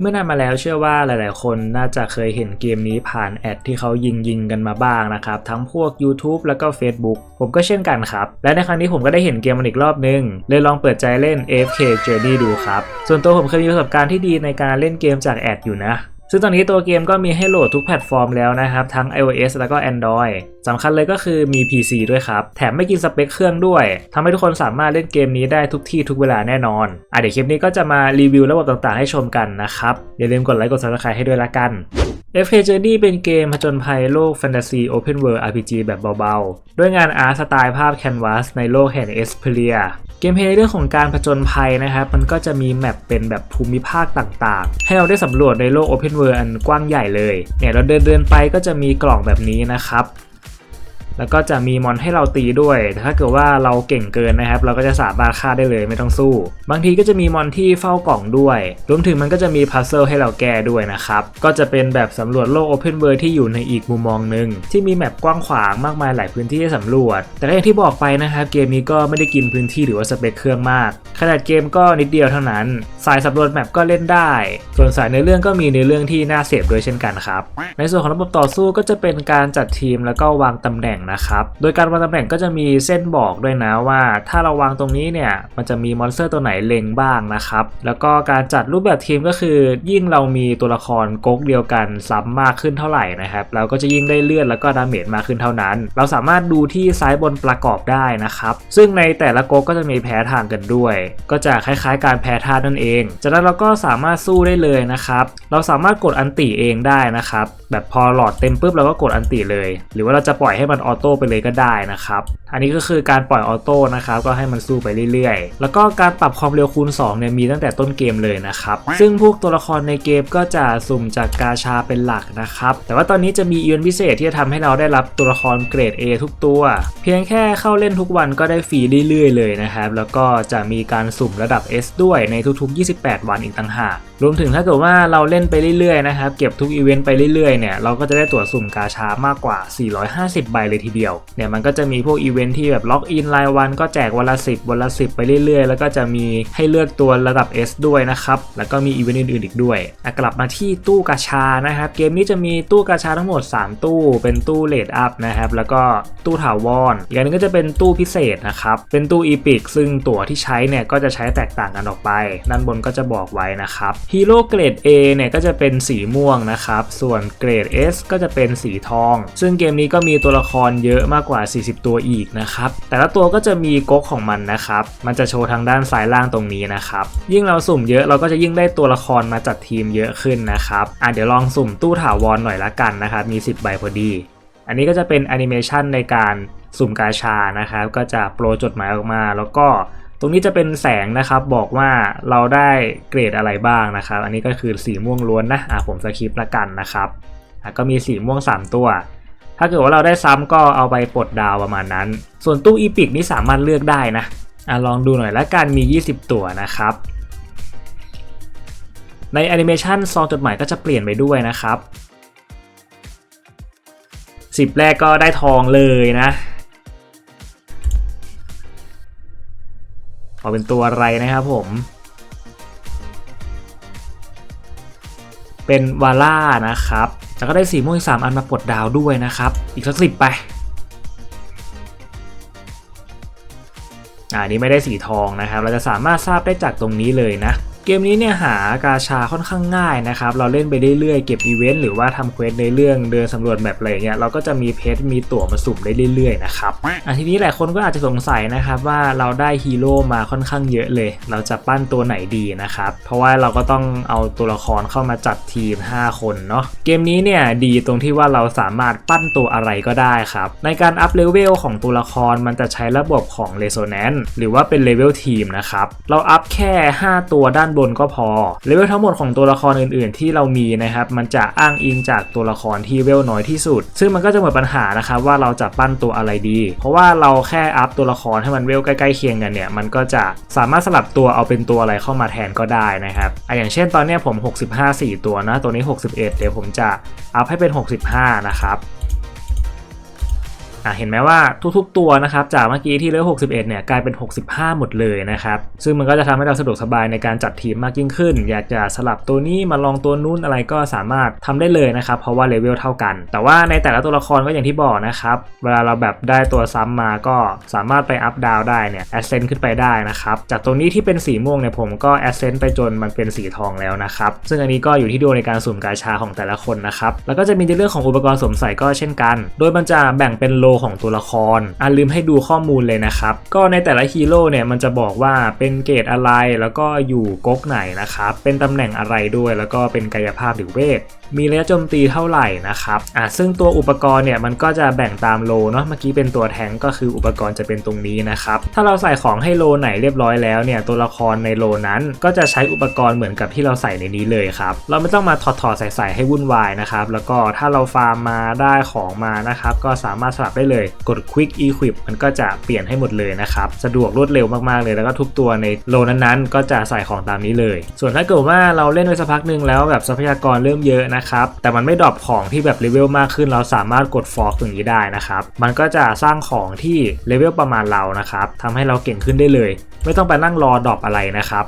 เมื่อนานมาแล้วเชื่อว่าหลาย ๆ คนน่าจะเคยเห็นเกมนี้ผ่านแอดที่เขายิงยิงกันมาบ้างนะครับ ทั้งพวก YouTube แล้วก็ Facebook ผมก็เช่นกันครับ และในครั้งนี้ผมก็ได้เห็นเกมมันอีกรอบนึง เลยลองเปิดใจเล่น AFK Journey ดูครับ ส่วนตัวผมเคยมีประสบการณ์ที่ดีในการเล่นเกมจากแอดอยู่นะ ซึ่งตอนนี้ตัวเกมก็มีให้โหลดทุกแพลตฟอร์มแล้วนะครับ ทั้ง iOS แล้วก็ Android สำคัญเลยก็คือมี PC ด้วยครับ แถมไม่กินสเปคเครื่องด้วย ทำให้ทุกคนสามารถเล่นเกมนี้ได้ทุกที่ทุกเวลาแน่นอน อะเดี๋ยวคลิปนี้ก็จะมารีวิวระบบต่างๆให้ชมกันนะครับ อย่าลืมกดไลค์กด subscribe ให้ด้วยละกัน FK Journey เป็นเกมผจญภัยโลกแฟนตาซี Open World RPG แบบเบาๆ ด้วยงานอาร์ตสไตล์ภาพแคนวาสในโลกแห่งเอสเพเรีย เกมเพลย์เรื่องของการผจญภัยนะครับ มันก็จะมีแมปเป็นแบบภูมิภาคต่างๆ ให้เราได้สำรวจในโลก Open World อันกว้างใหญ่เลย เนี่ยเราเดินเดินไปก็จะมีกล่องแบบนี้นะครับ แล้วก็จะมีมอนให้เราตีด้วย แต่ถ้าเกิดว่าเราเก่งเกินนะครับ เราก็จะสามารถฆ่าได้เลยไม่ต้องสู้ บางทีก็จะมีมอนที่เฝ้ากล่องด้วย รวมถึงมันก็จะมีพัซเซิลให้เราแก้ด้วยนะครับ ก็จะเป็นแบบสำรวจโลก Open World ที่อยู่ในอีกมุมมองหนึ่งที่มีแมปกว้างขวางมากมายหลายพื้นที่ให้สำรวจ แต่ก็อย่างที่บอกไปนะครับเกมนี้ก็ไม่ได้กินพื้นที่หรือว่าสเปคเครื่องมาก ขนาดเกมก็นิดเดียวเท่านั้น สายสำรวจแมปก็เล่นได้ ส่วนสายในอเรื่องก็มีในเรื่องที่น่าเสพด้วยเช่นกันครับ ในส่วนของระบบต่อสู้ก็จะเป็นการจัดทีมแล้วก็วางตำแหน่งนะครับ โดยการวางตำแหน่งก็จะมีเส้นบอกด้วยนะว่า ถ้าเราวางตรงนี้เนี่ยมันจะมีมอนสเตอร์ตัวไหนเล็งบ้างนะครับ แล้วก็การจัดรูปแบบทีมก็คือ ยิ่งเรามีตัวละครก๊กเดียวกันซ้ำมากขึ้นเท่าไหร่นะครับเราก็จะยิ่งได้เลือดแล้วก็ดาเมจมากขึ้นเท่านั้น เราสามารถดูที่ซ้ายบนประกอบได้นะครับ ซึ่งในแต่ละก๊กก็จะมีแพ้ทางกันด้วย ก็จะคล้ายๆ การแพ้ธาตุนั่นเอง จากนั้นเราก็สามารถสู้ได้เลยนะครับ เราสามารถกดอันติเองได้นะครับ แบบพอหลอดเต็มปุ๊บเราก็กดอันติเลย หรือว่าเราจะปล่อยให้มันออโต้ไปเลยก็ได้นะครับ อันนี้ก็คือการปล่อยออโต้นะครับก็ให้มันสู้ไปเรื่อยๆ แล้วก็การปรับความเร็วคูณ2เนี่ยมีตั้งแต่ต้นเกมเลยนะครับ ซึ่งพวกตัวละครในเกมก็จะสุ่มจากกาชาเป็นหลักนะครับ แต่ว่าตอนนี้จะมีอีเวนต์พิเศษที่จะทำให้เราได้รับตัวละครเกรด A ทุกตัว เพียงแค่เข้าเล่นทุกวันก็ได้ฟรีเรื่อยๆ เลยนะครับ แล้วก็จะมีการสุ่มระดับ S ด้วยในทุกๆ 28 วันอีกต่างหาก รวมถึงถ้าเกิดว่าเราเล่นไปเรื่อยๆนะครับเก็บทุกอีเวนต์ไปเรื่อยๆเนี่ยเราก็จะได้ตั๋วสุ่มกาชามากกว่า 450 ใบเลยทีเดียวเนี่ยมันก็จะมีพวกอีเวนต์ที่แบบล็อกอินรายวันก็แจกวันละ 10วันละ 10 ไปเรื่อยๆ แล้วก็จะมีให้เลือกตัวระดับ S ด้วยนะครับแล้วก็มีอีเวนต์อื่นๆอีกด้วยกลับมาที่ตู้กาชานะครับเกมนี้จะมีตู้กาชาทั้งหมด 3 ตู้ เป็นตู้เลดอัพนะครับแล้วก็ตู้ถาวรอีกอันนึงก็จะเป็นตู้พิเศษนะครับเป็นตู้อีพิกซึ่งตั๋วที่ใช้เนี่ยก็จะใช้แตกต่างกันออกไปด้านบนก็จะบอกไว้นะครับฮีโร่เกรด A เนี่ยก็จะเป็นสีม่วงนะครับ ส่วนเกรด S ก็จะเป็นสีทอง ซึ่งเกมนี้ก็มีตัวละครเยอะมากกว่า 40 ตัวอีกนะครับ แต่ละตัวก็จะมีก๊กของมันนะครับ มันจะโชว์ทางด้านซ้ายล่างตรงนี้นะครับ ยิ่งเราสุ่มเยอะเราก็จะยิ่งได้ตัวละครมาจัดทีมเยอะขึ้นนะครับ อะเดี๋ยวลองสุ่มตู้ถาวรหน่อยละกันนะครับ มี 10 ใบพอดี อันนี้ก็จะเป็นแอนิเมชันในการสุ่มกาชานะครับ ก็จะโปรจดหมายออกมาแล้วก็ ตรงนี้จะเป็นแสงนะครับบอกว่าเราได้เกรดอะไรบ้างนะครับ อันนี้ก็คือสีม่วงล้วนนะอะผมสคริปต์ละกันนะครับก็มีสีม่วง 3 ตัว ถ้าเกิดว่าเราได้ซ้ำก็เอาไปปลดดาวประมาณนั้น ส่วนตู้อีพิกนี่สามารถเลือกได้นะอะลองดูหน่อยละกันมี 20 ตัวนะครับ ในแอนิเมชันซองจดหมายก็จะเปลี่ยนไปด้วยนะครับสิบแรกก็ได้ทองเลยนะ ออาเป็นตัวอะไรนะครับผม เป็นวาล่านะครับ แล้วก็ได้สีม่วงสามอันมาปลดดาวด้วยนะครับ อีกสักสิบไปอันนี้ไม่ได้สีทองนะครับ เราจะสามารถทราบได้จากตรงนี้เลยนะ เกมนี้เนี่ยหากาชาค่อนข้างง่ายนะครับ เราเล่นไปเรื่อยๆ เก็บอีเวนต์หรือว่าทำเควสในเรื่องเดินสำรวจแบบอะไรเงี้ยเราก็จะมีเพชรมีตั๋วมาสุ่มได้เรื่อยๆนะครับอะทีนี้หลายคนก็อาจจะสงสัยนะครับว่าเราได้ฮีโร่มาค่อนข้างเยอะเลย เราจะปั้นตัวไหนดีนะครับ เพราะว่าเราก็ต้องเอาตัวละครเข้ามาจัดทีม 5 คนเนาะเกมนี้เนี่ยดีตรงที่ว่าเราสามารถปั้นตัวอะไรก็ได้ครับในการอัพเลเวลของตัวละครมันจะใช้ระบบของ Resonance หรือว่าเป็นเลเวลทีมนะครับเราอัพแค่ 5 ตัวด้านบนก็พอเลเวลทั้งหมดของตัวละครอื่น ๆ ที่เรามีนะครับมันจะอ้างอิงจากตัวละครที่เวลน้อยที่สุด ซึ่งมันก็จะหมดปัญหานะครับว่าเราจะปั้นตัวอะไรดี เพราะว่าเราแค่อัพตัวละครให้มันเวลใกล้ๆเคียงกันเนี่ยมันก็จะสามารถสลับตัวเอาเป็นตัวอะไรเข้ามาแทนก็ได้นะครับอะอย่างเช่นตอนนี้ผม 65 4 ตัวนะตัวนี้ 61 เดี๋ยวผมจะอัพให้เป็น 65 นะครับ อะเห็นไหมว่าทุกๆตัวนะครับจากเมื่อกี้ที่เลเวล61 เนี่ยกลายเป็น 65 หมดเลยนะครับซึ่งมันก็จะทำให้เราสะดวกสบายในการจัดทีมมากยิ่งขึ้น อยากจะสลับตัวนี้มาลองตัวนู้นอะไรก็สามารถทำได้เลยนะครับเพราะว่าเลเวลเท่ากัน แต่ว่าในแต่ละตัวละครก็อย่างที่บอกนะครับเวลาเราแบบได้ตัวซ้ำมาก็สามารถไปอัพดาวได้เนี่ยแอสเซนต์ขึ้นไปได้นะครับจากตัวนี้ที่เป็นสีม่วงเนี่ยผมก็แอสเซนต์ไปจนมันเป็นสีทองแล้วนะครับซึ่งอันนี้ก็อยู่ที่ดวงในการสุ่มกาชาของแต่ละคนนะครับแล้วก็จะมีในเรื่องของอุปกรณ์สวมใส่ก็เช่นกัน โดยมันจะแบ่งเป็นโลของตัวละครอะลืมให้ดูข้อมูลเลยนะครับ ก็ในแต่ละฮีโร่เนี่ยมันจะบอกว่าเป็นเกรดอะไรแล้วก็อยู่ก๊กไหนนะครับ เป็นตำแหน่งอะไรด้วยแล้วก็เป็นกายภาพหรือเวท มีระยะโจมตีเท่าไหร่นะครับอะซึ่งตัวอุปกรณ์เนี่ยมันก็จะแบ่งตามโลเนาะเมื่อกี้เป็นตัวแทงก็คืออุปกรณ์จะเป็นตรงนี้นะครับ ถ้าเราใส่ของให้โลไหนเรียบร้อยแล้วเนี่ยตัวละครในโลนั้นก็จะใช้อุปกรณ์เหมือนกับที่เราใส่ในนี้เลยครับ เราไม่ต้องมาถอดถอดใส่ใส่ให้วุ่นวายนะครับ แล้วก็ถ้าเราฟาร์มมาได้ของมานะครับ ก็สามารถสลับได้เลย กด Quick Equip มันก็จะเปลี่ยนให้หมดเลยนะครับ สะดวกรวดเร็วมากๆเลย แล้วก็ทุกตัวในโลนั้นๆ ก็จะใส่ของตามนี้เลย ส่วนถ้าเกิดว่าเราเล่นไปสักพักหนึ่งแล้วแบบทรัพยากรเริ่มเยอะนะครับ แต่มันไม่ดรอปของที่แบบเลเวลมากขึ้น เราสามารถกดฟอกอย่างนี้ได้นะครับ มันก็จะสร้างของที่เลเวลประมาณเรานะครับทำให้เราเก่งขึ้นได้เลย ไม่ต้องไปนั่งรอดรอปอะไรนะครับ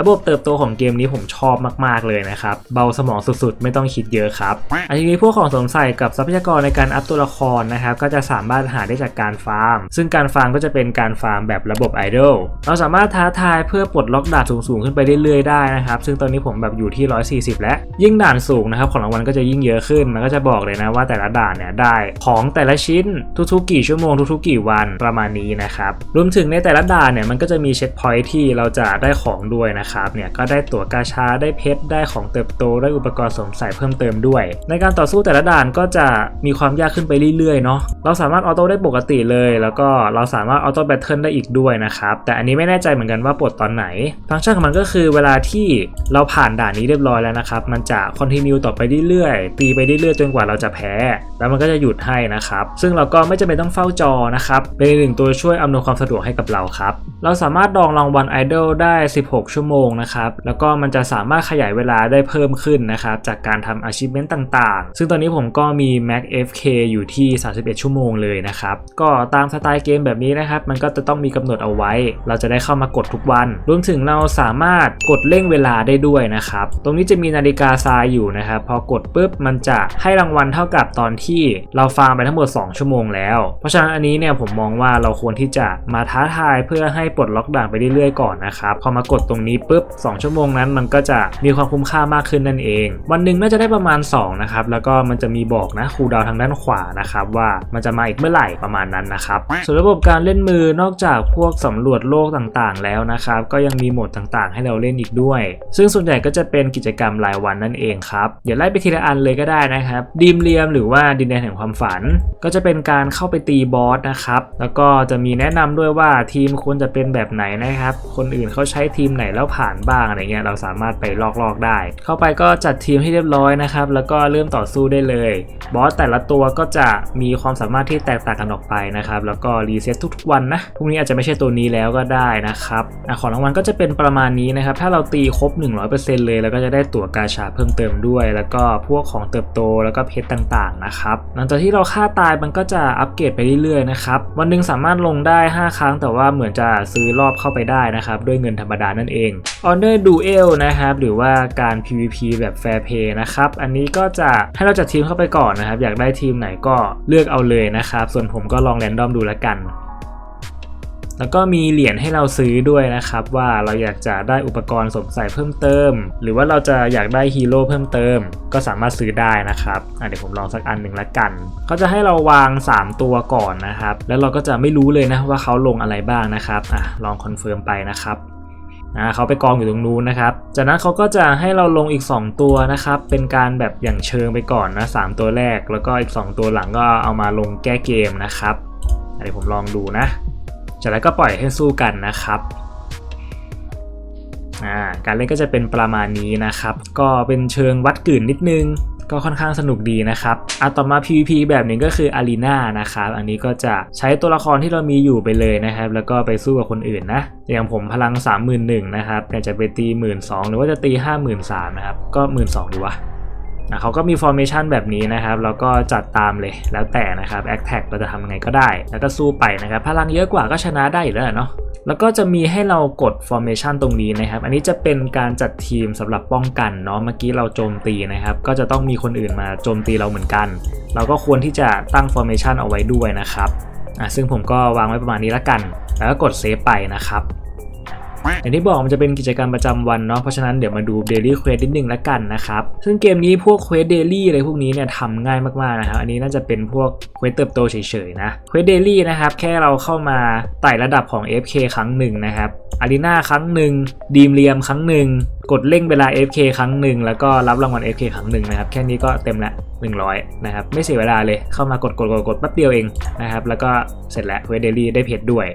ระบบเติบโตของเกมนี้ผมชอบมากๆเลยนะครับ เบาสมองสุดๆ ไม่ต้องคิดเยอะครับ อันนี้พวกของสวมใส่กับทรัพยากรในการอัพตัวละครนะครับก็จะสามารถหาได้จากการฟาร์ม ซึ่งการฟาร์มก็จะเป็นการฟาร์มแบบระบบไอดอลเราสามารถท้าทายเพื่อปลดล็อกด่านสูงๆ ขึ้นไปเรื่อยๆได้นะครับ ซึ่งตอนนี้ผมแบบอยู่ที่ 140 แล้ว ยิ่งด่านสูงนะครับของรางวัลก็จะยิ่งเยอะขึ้นมันก็จะบอกเลยนะว่าแต่ละด่านเนี่ยได้ของแต่ละชิ้นทุกๆกี่ชั่วโมงทุกๆกี่วันประมาณนี้นะครับรวมถึงในแต่ละด่านเนี่ยมันก็จะมีเช็คพอยท์ที่เราจะได้ของด้วยนะครับเนี่ยก็ได้ตั๋วกาชาได้เพชรได้ของเติบโตได้อุปกรณ์สวมใส่เพิ่มเติมด้วย ในการต่อสู้แต่ละด่านก็จะมีความยากขึ้นไปเรื่อยๆเนาะเราสามารถออโต้ได้ปกติเลย แล้วก็เราสามารถออโต้แบทเทิลได้อีกด้วยนะครับแต่อันนี้ไม่แน่ใจเหมือนกันว่าปลดตอนไหนฟังก์ชันของมันก็คือเวลาที่เราผ่านด่านนี้เรียบร้อยแล้วนะครับมันจะคอนติเนียต่อไปเรื่อยๆตีไปเรื่อยๆจนกว่าเราจะแพ้ แล้วมันก็จะหยุดให้นะครับซึ่งเราก็ไม่จำเป็นต้องเฝ้าจอนะครับเป็นหนึ่งตัวช่วยอำนวยความสะดวกให้กับเราครับเราสามารถดองรางวัลไอดอลได้ 16 ชั่วโมงนะครับ แล้วก็มันจะสามารถขยายเวลาได้เพิ่มขึ้นนะครับ จากการทำ achievement ต่างๆ ซึ่งตอนนี้ผมก็มี Max FK อยู่ที่ 31 ชั่วโมงเลยนะครับ ก็ตามสไตล์เกมแบบนี้นะครับ มันก็จะต้องมีกำหนดเอาไว้ เราจะได้เข้ามากดทุกวัน รวมถึงเราสามารถกดเร่งเวลาได้ด้วยนะครับ ตรงนี้จะมีนาฬิกาทรายอยู่นะครับ พอกดปุ๊บมันจะให้รางวัลเท่ากับตอนที่เราฟาร์มไปทั้งหมด 2 ชั่วโมงแล้ว เพราะฉะนั้นอันนี้เนี่ยผมมองว่าเราควรที่จะมาท้าทายเพื่อให้ปลดล็อกด่านไปเรื่อยๆก่อนนะครับ พอมากดตรงนี้ปุ๊บ 2 ชั่วโมงนั้นมันก็จะมีความคุ้มค่ามากขึ้นนั่นเอง วันหนึ่งน่าจะได้ประมาณ 2 นะครับ แล้วก็มันจะมีบอกนะคูดาวทางด้านขวานะครับ ว่ามันจะมาอีกเมื่อไหร่ประมาณนั้นนะครับส่วนระบบการเล่นมือนอกจากพวกสำรวจโลกต่างๆ แล้วนะครับ ก็ยังมีโหมดต่างๆ ให้เราเล่นอีกด้วย ซึ่งส่วนใหญ่ก็จะเป็นกิจกรรมรายวันนั่นเองครับเดี๋ยวไล่ไปทีละอันเลยก็ได้นะครับดีมเรียมหรือว่าดินแดนแห่งความฝัน ก็จะเป็นการเข้าไปตีบอสนะครับแล้วก็จะมีแนะนำด้วยว่าทีมควรจะเป็นแบบไหนนะครับ คนอื่นเขาใช้ทีมไหนแล้วผ่านบ้างอะไรเงี้ยเราสามารถไปลอกๆได้ เข้าไปก็จัดทีมให้เรียบร้อยนะครับ แล้วก็เริ่มต่อสู้ได้เลย บอสแต่ละตัวก็จะมีความสามารถที่แตกต่างกันออกไปนะครับ แล้วก็รีเซ็ตทุกๆวันนะพรุ่งนี้อาจจะไม่ใช่ตัวนี้แล้วก็ได้นะครับอของรางวัลก็จะเป็นประมาณนี้นะครับ ถ้าเราตีครบ 100%เลยแล้วก็จะได้ตั๋วกาชาเพิ่มเติมด้วย แล้วก็พวกของเติบโตแล้วก็เพชรต่างๆนะครับ หลังจากที่เราฆ่าตายมันก็จะอัปเกรดไปเรื่อยๆนะครับ วันหนึ่งสามารถลงได้ 5 ครั้งแต่ว่าเหมือนจะซื้อรอบเข้าไปได้นะครับ ด้วยเงินธรรมดานั่นเอง Honor Duel นะครับหรือว่าการ PVP แบบ Fair Play นะครับอันนี้ก็จะให้เราจัดทีมเข้าไปก่อนนะครับ อยากได้ทีมไหนก็เลือกเอาเลยนะครับ ส่วนผมก็ลองแรนดอมดูแล้วกัน แล้วก็มีเหรียญให้เราซื้อด้วยนะครับ ว่าเราอยากจะได้อุปกรณ์สวมใส่เพิ่มเติม หรือว่าเราจะอยากได้ฮีโร่เพิ่มเติม ก็สามารถซื้อได้นะครับเดี๋ยวผมลองสักอันหนึ่งละกันเขาจะให้เราวาง 3 ตัวก่อนนะครับ แล้วเราก็จะไม่รู้เลยนะว่าเขาลงอะไรบ้างนะครับอะลองคอนเฟิร์มไปนะครับ นะเขาไปกองอยู่ตรงนู้นนะครับ จากนั้นเขาก็จะให้เราลงอีก 2 ตัวนะครับ เป็นการแบบอย่างเชิงไปก่อนนะสามตัวแรก แล้วก็อีก 2 ตัวหลังก็เอามาลงแก้เกมนะครับเดี๋ยวผมลองดูนะ จากนั้นก็ปล่อยให้สู้กันนะครับการเล่นก็จะเป็นประมาณนี้นะครับ ก็เป็นเชิงวัดกลืนนิดนึง ก็ค่อนข้างสนุกดีนะครับอะต่อมา PVP แบบหนึ่งก็คืออารีนานะครับอันนี้ก็จะใช้ตัวละครที่เรามีอยู่ไปเลยนะครับ แล้วก็ไปสู้กับคนอื่นนะอย่างผมพลัง 31,000นะครับอยากจะไปตี 12,000หรือว่าจะตี 53,000นะครับก็ 12,000ดีวะ นะเขาก็มี formation แบบนี้นะครับ แล้วก็จัดตามเลยแล้วแต่นะครับ attack เราจะทำยังไงก็ได้ แล้วก็สู้ไปนะครับ พลังเยอะกว่าก็ชนะได้อยู่แล้วเนาะแล้วก็จะมีให้เรากด formation ตรงนี้นะครับ อันนี้จะเป็นการจัดทีมสำหรับป้องกันเนาะ เมื่อกี้เราโจมตีนะครับ ก็จะต้องมีคนอื่นมาโจมตีเราเหมือนกัน เราก็ควรที่จะตั้ง formation เอาไว้ด้วยนะครับ อะ ซึ่งผมก็วางไว้ประมาณนี้ละกัน แล้วก็กดเซฟไปนะครับ อย่างที่บอกมันจะเป็นกิจกรรมประจำวันเนาะเพราะฉะนั้นเดี๋ยวมาดู Daily Quest นิดนึงละกันนะครับซึ่งเกมนี้พวก Quest Daily อะไรพวกนี้เนี่ยทำง่ายมากๆนะครับอันนี้น่าจะเป็นพวก Quest เติบโตเฉยๆนะ Quest Daily นะครับแค่เราเข้ามาไต่ระดับของ FK ครั้งหนึ่งนะครับอารีนาครั้งหนึ่งดีมเรียมครั้งหนึ่งกดเร่งเวลา FK ครั้งหนึ่งแล้วก็รับรางวัล FK ครั้งหนึ่งนะครับแค่นี้ก็เต็มละ 100 นะครับ ไม่เสียเวลาเลยเข้ามากดกดกดกดแป๊บเดียวเองนะครับ แล้วก็เสร็จแล้ว Quest Daily ได้เพชรด้วย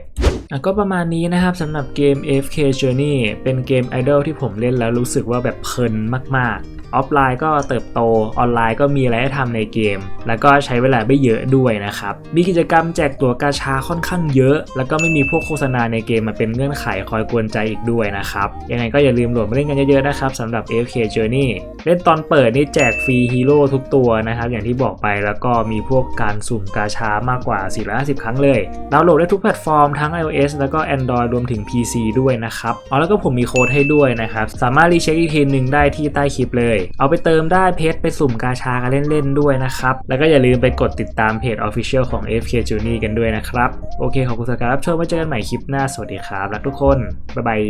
ก็ประมาณนี้นะครับสำหรับเกม AFK Journey เป็นเกมไอดอลที่ผมเล่นแล้วรู้สึกว่าแบบเพลินมากๆออฟไลน์ก็เติบโตออนไลน์ก็มีอะไรให้ทำในเกม แล้วก็ใช้เวลาไม่เยอะด้วยนะครับ มีกิจกรรมแจกตั๋วกาชาค่อนข้างเยอะ แล้วก็ไม่มีพวกโฆษณาในเกมมาเป็นเงื่อนไขคอยกวนใจอีกด้วยนะครับยังไงก็อย่าลืมโหลดมาเล่นกันเยอะๆนะครับสำหรับ AFK Journey เล่นตอนเปิดนี่แจกฟรีฮีโร่ทุกตัวนะครับอย่างที่บอกไปแล้วก็มีพวกการสุ่มกาชามากกว่า 450 ครั้งเลยดาวน์โหลดได้ทุกแพลตฟอร์มทั้ง iOS แล้วก็ Android รวมถึง PC ด้วยนะครับอ๋อแล้วก็ผมมีโค้ดให้ด้วยนะครับสามารถรีเช็คอีกทีหนึ่งได้ที่ใต้คลิปเลยเอาไปเติมได้เพจไปสุ่มกาชากันเล่นๆด้วยนะครับ แล้วก็อย่าลืมไปกดติดตามเพจ Official ของ FK Journey กันด้วยนะครับ โอเคขอบคุณสำหรับการรับชมไว้เจอกันใหม่คลิปหน้าสวัสดีครับ รักทุกคน บ๊ายบาย